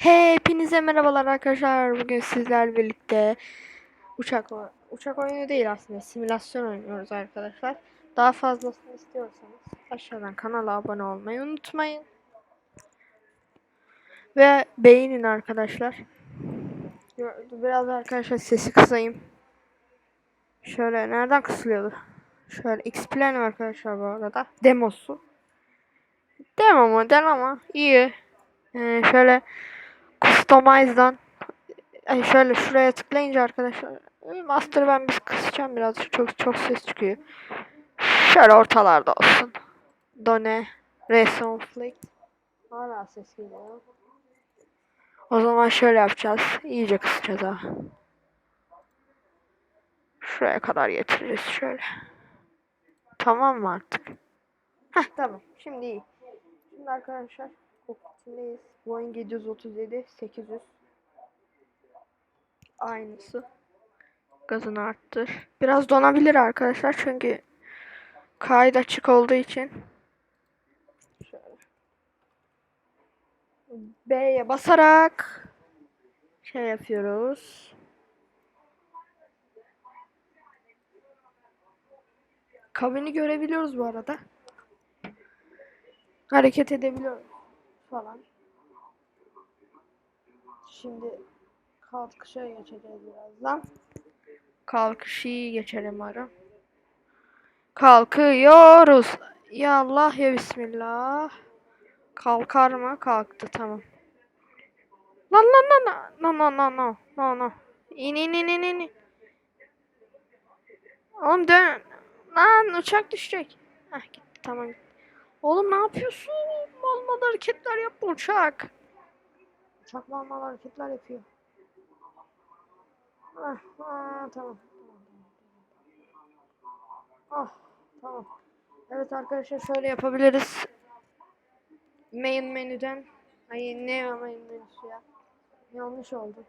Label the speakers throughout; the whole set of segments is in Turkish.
Speaker 1: Hepinize merhabalar arkadaşlar. Bugün sizlerle birlikte uçak uçak oyunu değil aslında simülasyon oynuyoruz arkadaşlar. Daha fazlasını istiyorsanız aşağıdan kanala abone olmayı unutmayın. Ve beğenin arkadaşlar. Biraz arkadaşlar sesi kısayım. Şöyle nereden kısılıyordu? Şöyle X-Plan arkadaşlar bu arada. Demosu. Demo model ama iyi. Ee, şöyle Customize'dan Ay şöyle şuraya tıklayınca arkadaşlar Master'ı ben bir kısacağım biraz çok çok ses çıkıyor. Şöyle ortalarda olsun. Done Resonflict Hala ses geliyor. O zaman şöyle yapacağız. İyice kısacağız ha. Şuraya kadar getireceğiz şöyle. Tamam mı artık? Heh tamam. Şimdi iyi. Şimdi arkadaşlar kokpitindeyiz. Boeing 737 800 Aynısı. Gazını arttır. Biraz donabilir arkadaşlar çünkü kayıt açık olduğu için. B'ye basarak şey yapıyoruz. Kabini görebiliyoruz bu arada. Hareket edebiliyoruz falan. Şimdi kalkışa geçeceğiz birazdan. Kalkışı geçelim ara. Kalkıyoruz. Ya Allah ya Bismillah. Kalkar mı? Kalktı tamam. Lan lan lan lan lan lan lan lan lan. İn in in in in. Oğlum dön. Lan uçak düşecek. Heh gitti tamam. Oğlum ne yapıyorsun? Mal mal hareketler yapma uçak. Uçak mal mal hareketler yapıyor. Ah, ah, tamam. Ah, tamam. Evet arkadaşlar şöyle yapabiliriz. Main menüden. Ay ne main menüsü ya. Yanlış oldu.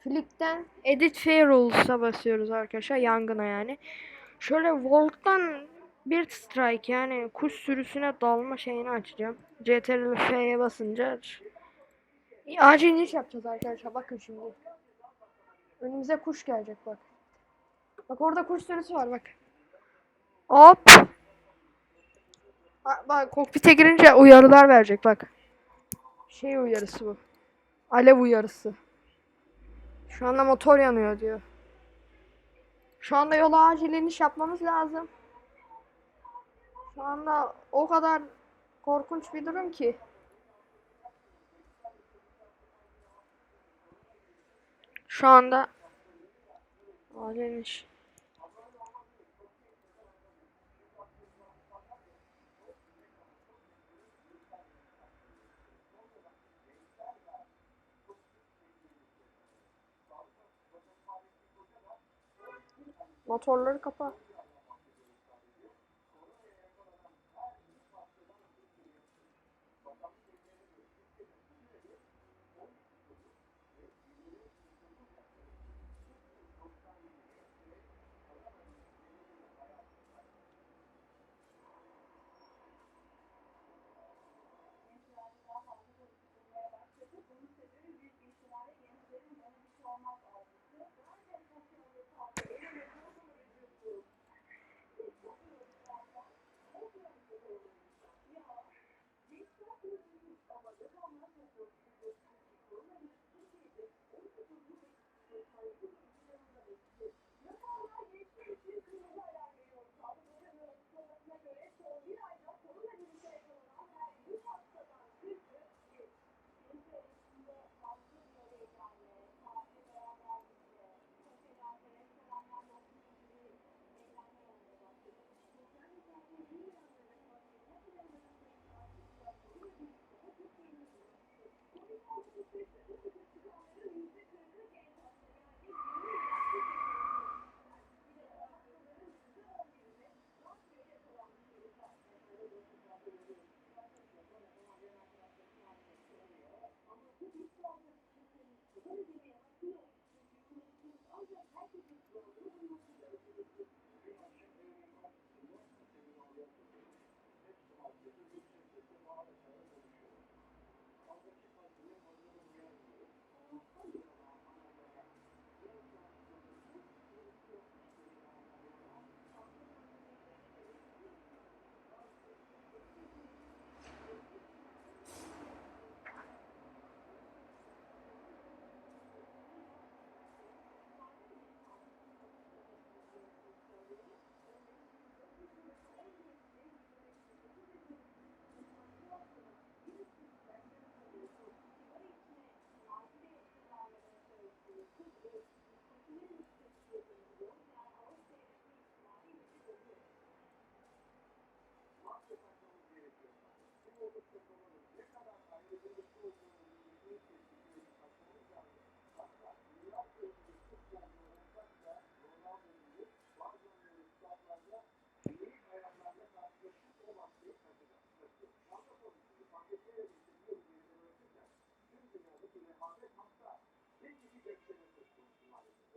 Speaker 1: Flick'ten Edit Fair Rules'a basıyoruz arkadaşlar. Yangına yani. Şöyle Volt'tan bir strike yani kuş sürüsüne dalma şeyini açacağım. CTRL F'ye basınca aç. Acil iniş yapacağız arkadaşlar. Bakın şimdi. Önümüze kuş gelecek bak. Bak orada kuş sürüsü var bak. Hop. Bak, bak kokpite girince uyarılar verecek bak. Şey uyarısı bu. Alev uyarısı. Şu anda motor yanıyor diyor. Şu anda yola acil iniş yapmamız lazım. Şu anda o kadar korkunç bir durum ki. Şu anda acil iniş. Motorları kapa.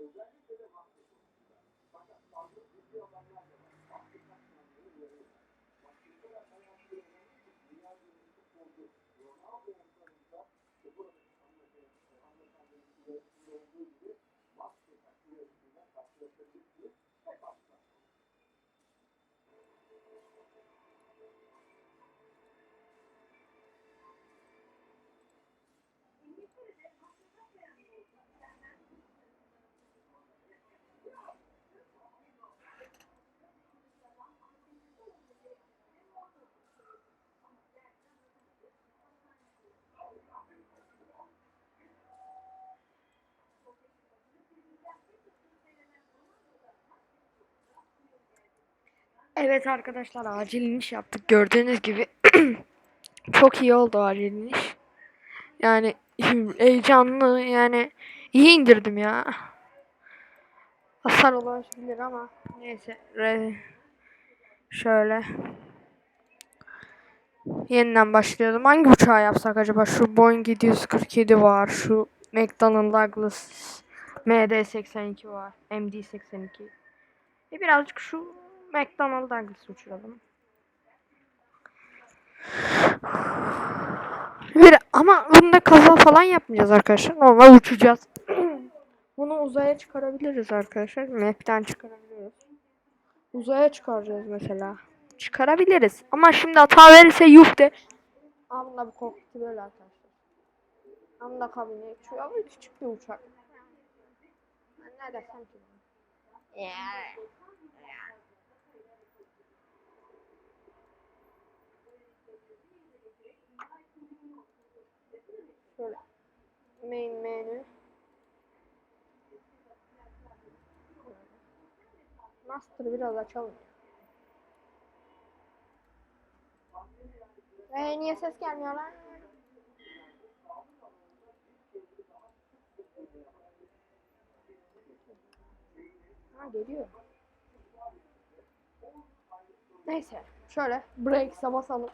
Speaker 1: Özellikle de bahsi konusunda. Fakat sağlık ciddi olanlar da Evet arkadaşlar acil iniş yaptık. Gördüğünüz gibi çok iyi oldu acil iniş. Yani heyecanlı yani iyi indirdim ya. Hasar olabilir ama neyse. Re- Şöyle. Yeniden başlayalım. Hangi uçağı yapsak acaba? Şu Boeing 747 var. Şu McDonnell Douglas MD-82 var. MD-82. E birazcık şu McDonnell Douglas uçuralım. Bir, ama bunda kaza falan yapmayacağız arkadaşlar. Normal uçacağız. Bunu uzaya çıkarabiliriz arkadaşlar. Map'ten çıkarabiliriz. Uzaya çıkaracağız mesela. Çıkarabiliriz. Ama şimdi hata verirse yuh de. Bunda bir kokpiti böyle arkadaşlar. Tam da kabine. Şu ama küçük bir uçak. Ben ne desem ki? Yeah. Şöyle. Main menü. Master'ı biraz açalım. Ee, niye ses gelmiyor lan? Ha geliyor. Neyse. Şöyle brakes'e basalım.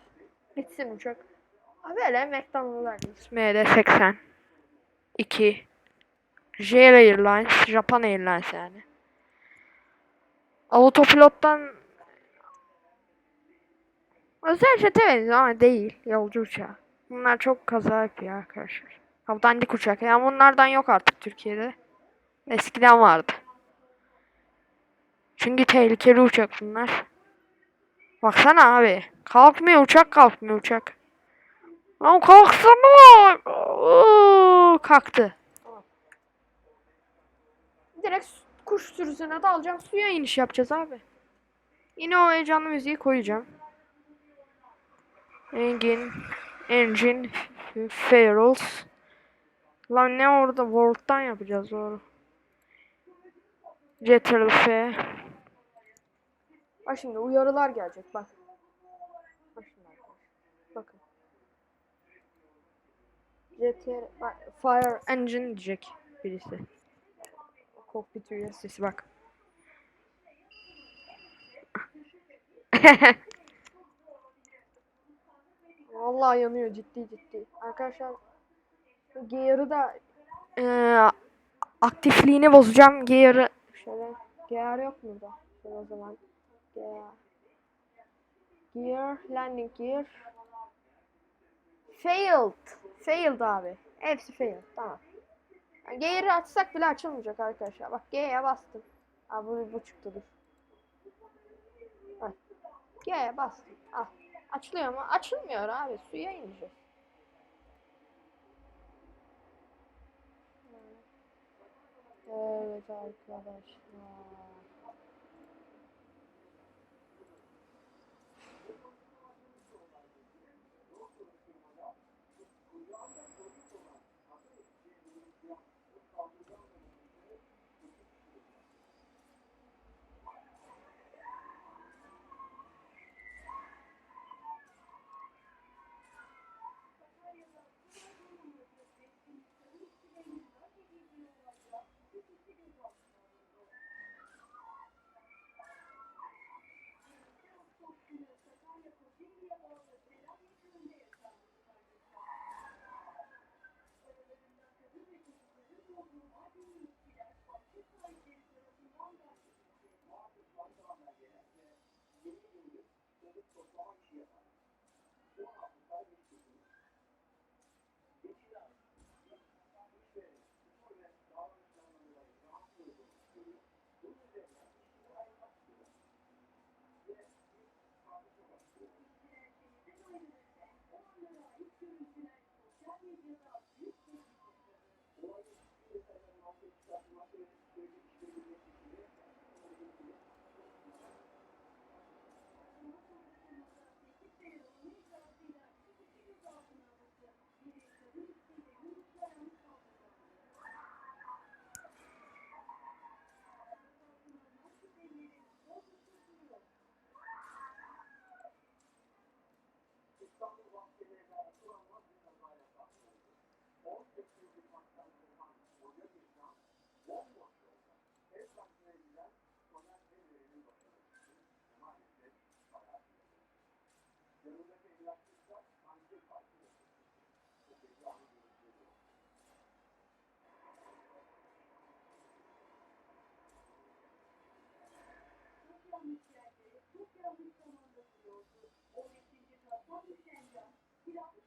Speaker 1: Bitsin uçak. Böyle McDonald'lar. MD-80 2 JAL Airlines, Japan Airlines yani. Autopilottan özel jete benziyor ama değil. Yolcu uçağı. Bunlar çok kaza yapıyor arkadaşlar. Ha, dandik uçak. Yani bunlardan yok artık Türkiye'de. Eskiden vardı. Çünkü tehlikeli uçak bunlar. Baksana abi. Kalkmıyor uçak kalkmıyor uçak. Lan kalksana. Oo, kalktı. Direkt kuş sürüsüne dalacağım. Suya iniş yapacağız abi. Yine o heyecanlı müziği koyacağım. Engine, engine, fails. Lan ne orada? World'dan yapacağız doğru. Ctrl F. Bak şimdi uyarılar gelecek. Bak şimdi arkadaşlar. Bakın. Bak, Fire Engine diyecek birisi. Kokpit üyesi bak. Vallahi yanıyor ciddi ciddi. Arkadaşlar gear'ı da eee, aktifliğini bozacağım. Gear'ı şöyle gear yok mu burada? Şöyle o zaman gear. Gear, landing gear. Failed. Failed abi. Hepsi failed. Tamam. Yani gear'ı açsak bile açılmayacak arkadaşlar. Bak G'ye bastım. Aa bu, bu çıktı dur. G'ye bastım. Al. Açılıyor mu? Açılmıyor abi. Suya ineceğiz. Evet arkadaşlar.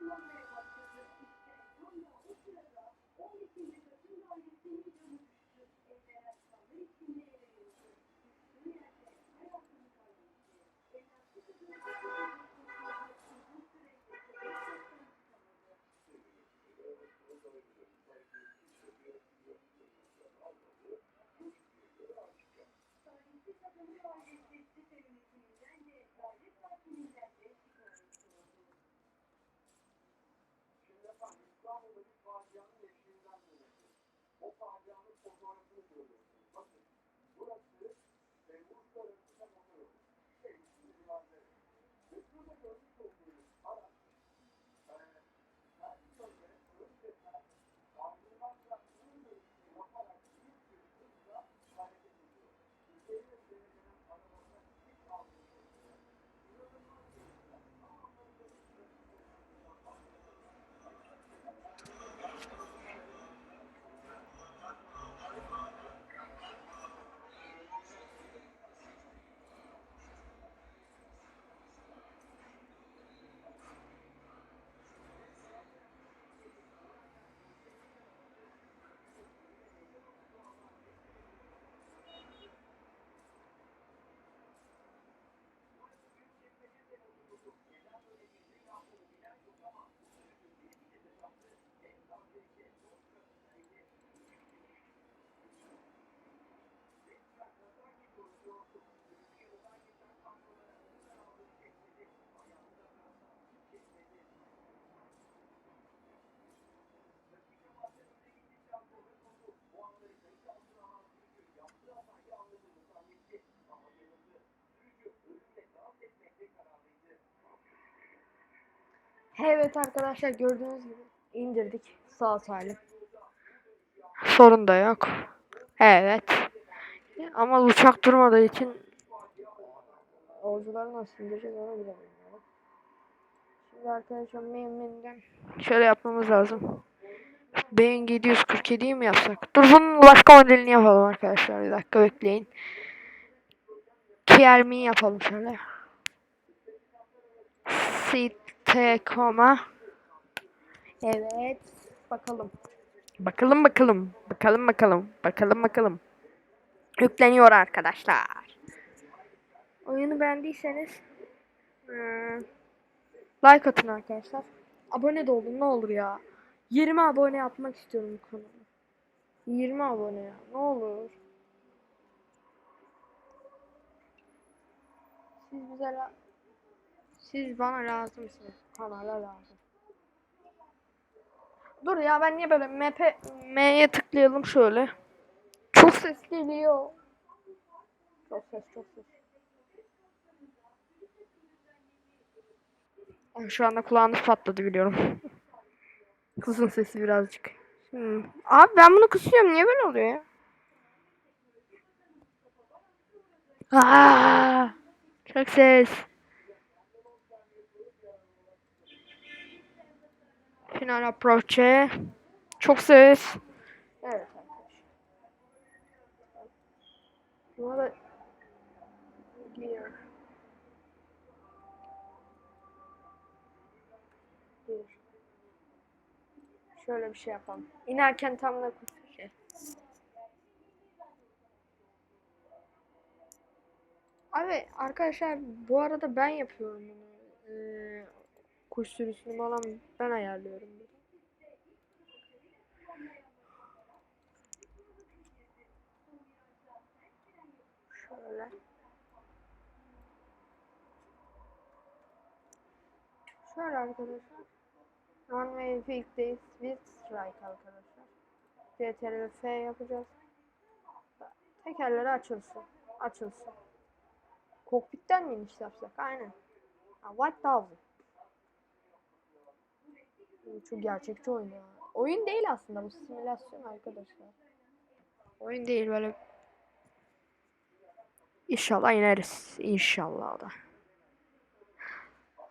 Speaker 1: Thank you. Evet arkadaşlar gördüğünüz gibi indirdik sağ salim. Sorun da yok. Evet. Ama uçak durmadığı için yolcuları nasıl indireceğiz onu bilemiyorum. Şimdi arkadaşlar menüden şöyle yapmamız lazım. Boeing 747'yi mi yapsak? Dur bunun başka modelini yapalım arkadaşlar. Bir dakika bekleyin. KLM'i yapalım şöyle. Sitecom'a. Evet. Bakalım. Bakalım bakalım. Bakalım bakalım. Bakalım bakalım. Yükleniyor arkadaşlar. Oyunu beğendiyseniz hmm, like atın arkadaşlar. Abone de olun ne olur ya. 20 abone yapmak istiyorum bu kanala. 20 abone ya. Ne olur. Siz bize siz bana lazımsınız. Kanala lazım. Dur ya ben niye böyle MP M'ye tıklayalım şöyle. Çok ses geliyor. Çok ses çok ses. Şu anda kulağınız patladı biliyorum. Kızın sesi birazcık. Hmm. Abi ben bunu kısıyorum. Niye böyle oluyor ya? Aa, çok ses. Final approach'e. Çok ses. Evet arkadaşlar. Buna da gear. Gear. Şöyle bir şey yapalım. İnerken tam da şey. Abi arkadaşlar bu arada ben yapıyorum bunu. Ee, kuş sürüsünü falan ben ayarlıyorum. Şöyle. Şöyle arkadaşlar. Runway Peak'teyiz. With Strike arkadaşlar. CTRL F yapacağız. Tekerleri açılsın. Açılsın. Kokpitten mi iniş yapsak? Aynen. White Dove. Çok gerçekçi oyun ya. Oyun değil aslında bu simülasyon arkadaşlar. Oyun değil böyle. İnşallah ineriz. İnşallah da.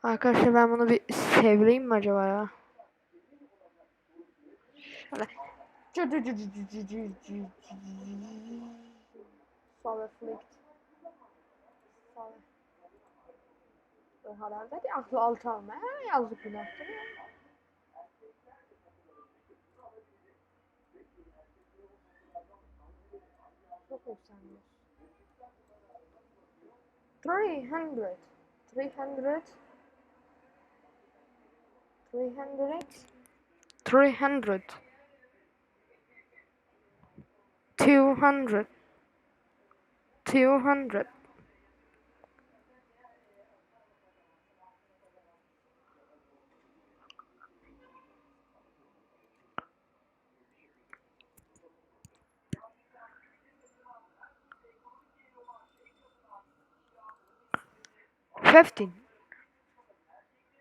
Speaker 1: Arkadaşlar ben bunu bir sevleyeyim mi acaba ya? Şöyle. Flicked. O kadar da değil. Aklı altı almaya yazdık günahtır ya. Çok efsane. 300 300 300 300 200 200 Fifteen.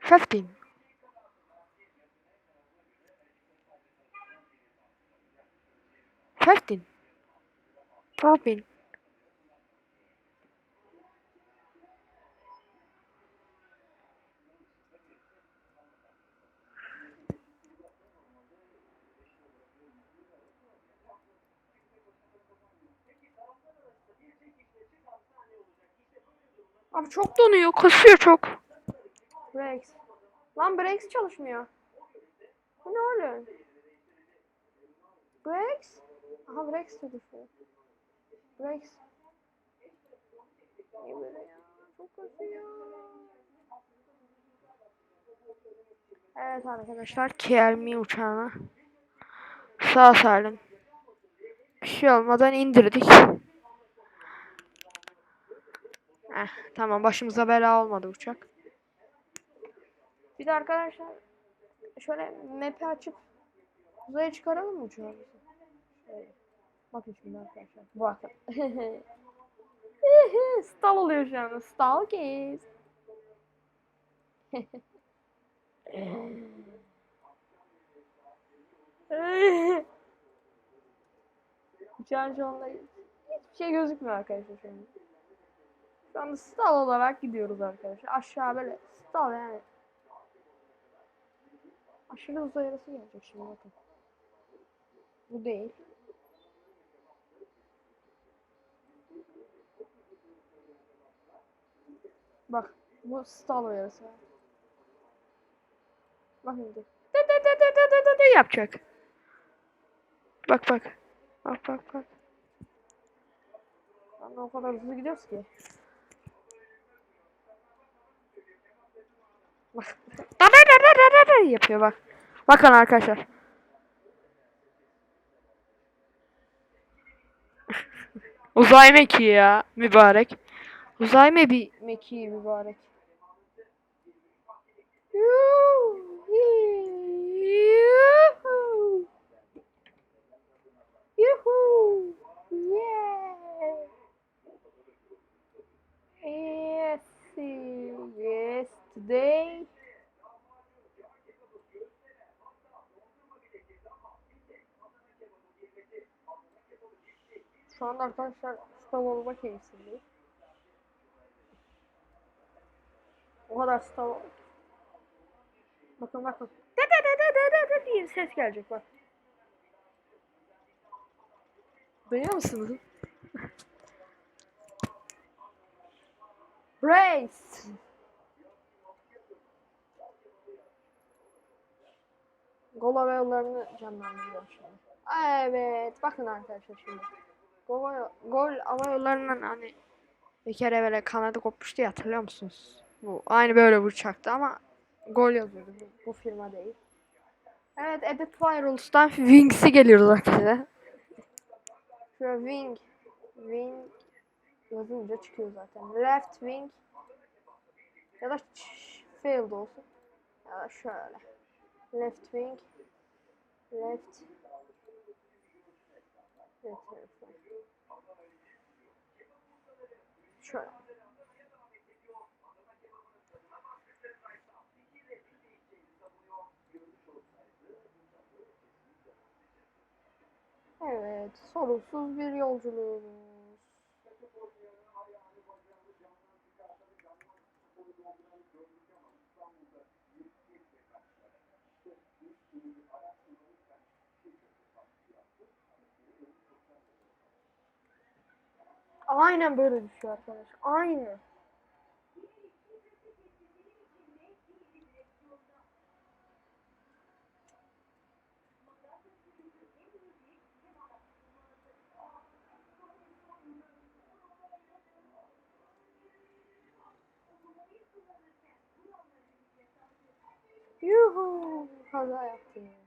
Speaker 1: Fifteen. Fifteen. Fifteen. Abi çok donuyor, kasıyor çok. Brakes. Lan brakes çalışmıyor. Bu ne oğlum? Brakes? Aha brakes de düşüyor. Niye böyle ya? Çok kasıyor. Evet arkadaşlar, KLM uçağına sağ salim bir şey olmadan indirdik. Eh, tamam başımıza bela olmadı uçak. Bir de arkadaşlar şöyle map'i açıp uzaya çıkaralım mı uçağımızı? Şöyle. Bakın şimdi arkadaşlar. Bakın. Stall oluyor şu anda. Stall case. Uçağın şu anda hiçbir şey gözükmüyor arkadaşlar şu. Şu stall olarak gidiyoruz arkadaşlar. Aşağı böyle stall yani. Aşırı uzay arası gelecek şimdi bakın. Bu değil. Bak bu stall uyarısı. Bak şimdi. Dı dı dı dı dı dı dı yapacak. Bak bak. Bak bak bak. Ama o kadar hızlı gidiyoruz ki. yapıyor bak. Bakın arkadaşlar. Uzay mekiği ya mübarek. Uzay mebi mekiği mübarek. Yuhu. Yuhu. Yeah. Anda arkadaşlar stav olma keyfindeyiz. O kadar stav Bakın bakın. De de de de de de de diye ses gelecek bak. Duyuyor musunuz? Race. Gol hava yollarını canlandırıyorum şimdi. Evet, bakın arkadaşlar şimdi. Gol, gol hava yollarından hani bir kere böyle kanadı kopmuştu ya hatırlıyor musunuz? Bu aynı böyle bir uçaktı ama gol yazıyordu. Bu, bu firma değil. Evet, Edit Virals'tan Wings'i geliyoruz arkadaşlar. Şöyle Wing, Wing, Yazınca çıkıyor zaten. Left wing ya da failed olsun. Ya da şöyle. Left wing left left Şöyle. Evet, sorunsuz bir yolculuğumuz. Aynen böyle düşüyor arkadaş. Aynı. Yuhu, kaza yaptım.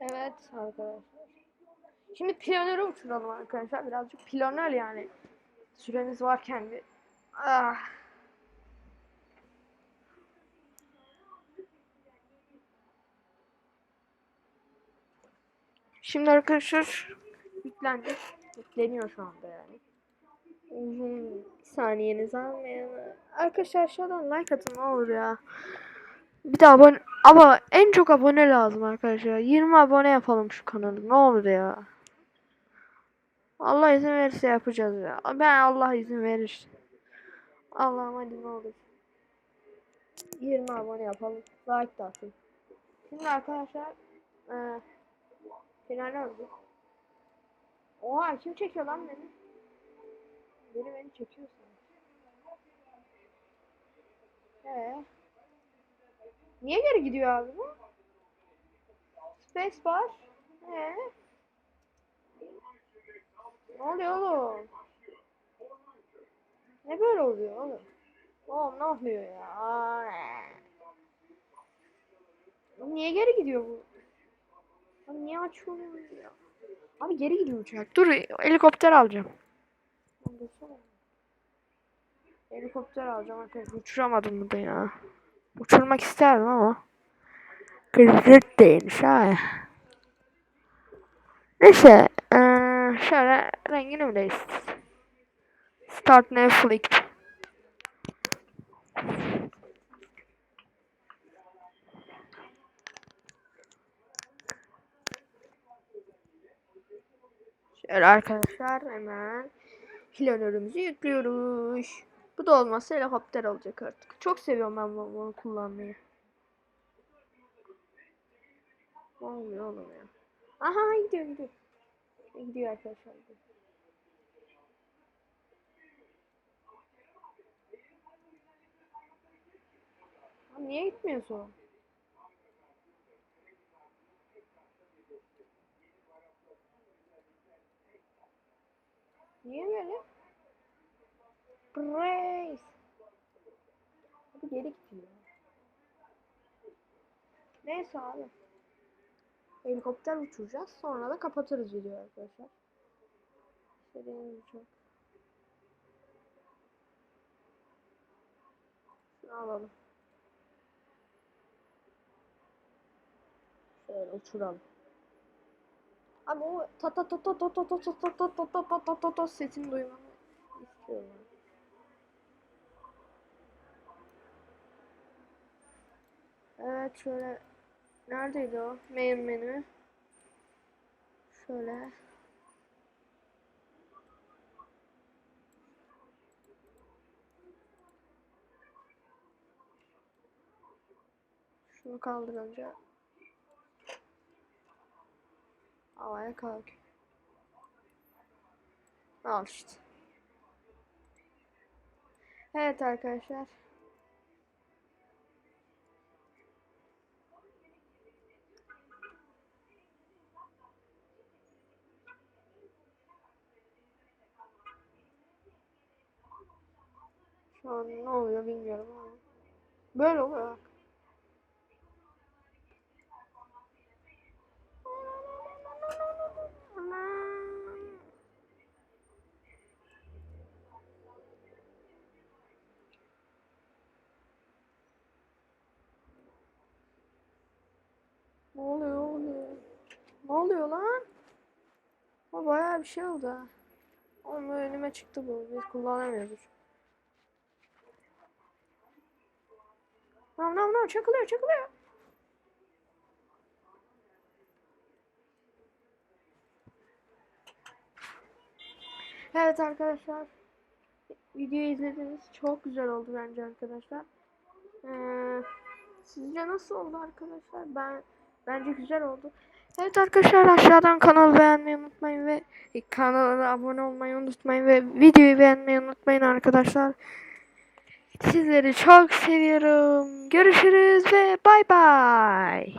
Speaker 1: Evet arkadaşlar. Şimdi planörü uçuralım arkadaşlar. Birazcık planör yani. Süremiz varken bir. Ah. Şimdi arkadaşlar yüklendi. Yükleniyor şu anda yani. Uzun saniyenizi almayan. Arkadaşlar aşağıdan like atın ne olur ya. Bir de abone ama en çok abone lazım arkadaşlar. 20 abone yapalım şu kanalı. Ne olur ya. Allah izin verirse yapacağız ya. Ben Allah izin verir. Allah'ım hadi ne olur. 20 abone yapalım. Like da atın. Şimdi arkadaşlar eee final oldu. Oha kim çekiyor lan beni? Biri beni çekiyor sanki. Niye geri gidiyor abi bu? Space bar. Ee? Ne oluyor oğlum? Ne böyle oluyor oğlum? Oğlum ne oluyor ya? Niye geri gidiyor bu? Abi niye açıyor ya? Abi geri gidiyor uçak. Dur helikopter alacağım. Helikopter alacağım arkadaşlar. Uçuramadım burada ya. Uçurmak isterdim ama. Kırmızı değilmiş ha. Neyse. eee, şöyle rengini mi değiştiririz? Start new flick. Şöyle arkadaşlar hemen planörümüzü yüklüyoruz. Bu da olmazsa helikopter olacak artık. Çok seviyorum ben bu- bunu kullanmayı. Ne oluyor oğlum ya? Aha gidiyor gidiyor. Gidiyor arkadaşlar. gidiyor. Niye gitmiyorsun? Niye böyle? Grace. Hadi geri gidiyor. Neyse abi. Helikopter uçuracağız. Sonra da kapatırız videoyu arkadaşlar. İstediğiniz uçak. Şunu alalım. Şöyle uçuralım. Abi o ta ta ta ta ta ta ta ta ta ta ta ta ta ta sesini duymamı istiyorum. ben. Evet şöyle neredeydi o main menü? Şöyle şunu kaldırınca havaya kalk. Al işte. Evet arkadaşlar. Şu an ne oluyor bilmiyorum ama. Böyle oluyor. Ne oluyor? Ne oluyor lan? O bayağı bir şey oldu ha. Ama önüme çıktı bu. Biz kullanamıyoruz. Tamam tamam tamam çakılıyor çakılıyor. Evet arkadaşlar. Videoyu izlediniz. Çok güzel oldu bence arkadaşlar. Ee, sizce nasıl oldu arkadaşlar? Ben bence güzel oldu. Evet arkadaşlar aşağıdan kanalı beğenmeyi unutmayın ve kanala abone olmayı unutmayın ve videoyu beğenmeyi unutmayın arkadaşlar. Sizleri çok seviyorum. Görüşürüz ve bay bay.